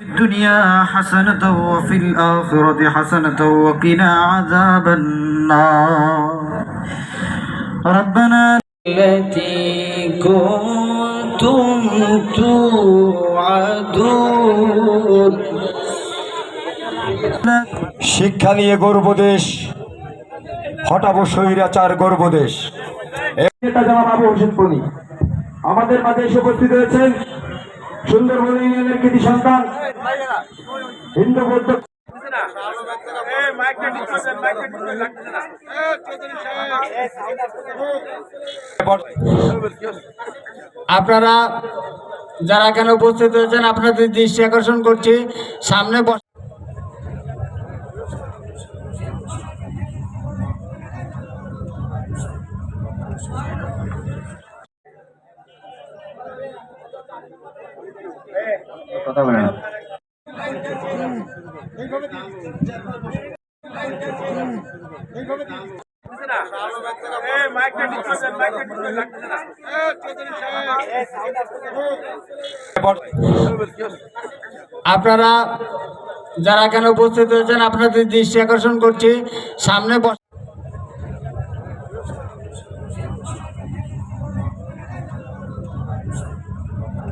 الدنيا حسنة وفي الآخرة حسنة وقنا عذاب النار ربنا التي كنتم توعدون শিক্ষা নিয়ে গর্ব দেশ হটাবো স্বৈরাচার গর্ব দেশ নেতা জামা বাবু হোসেন পনি আমাদের মাঝে এসে উপস্থিত হয়েছেন সুন্দরবন ইউনিয়নের কৃতি সন্তান। হিন্দু বৌদ্ধ আপনারা যারা এখানে উপস্থিত হয়েছেন আপনাদের দৃষ্টি আকর্ষণ করছি। সামনে বস কথা বলেন। আপনারা যারা এখানে উপস্থিত হয়েছেন আপনাদের দৃষ্টি আকর্ষণ করছি। সামনে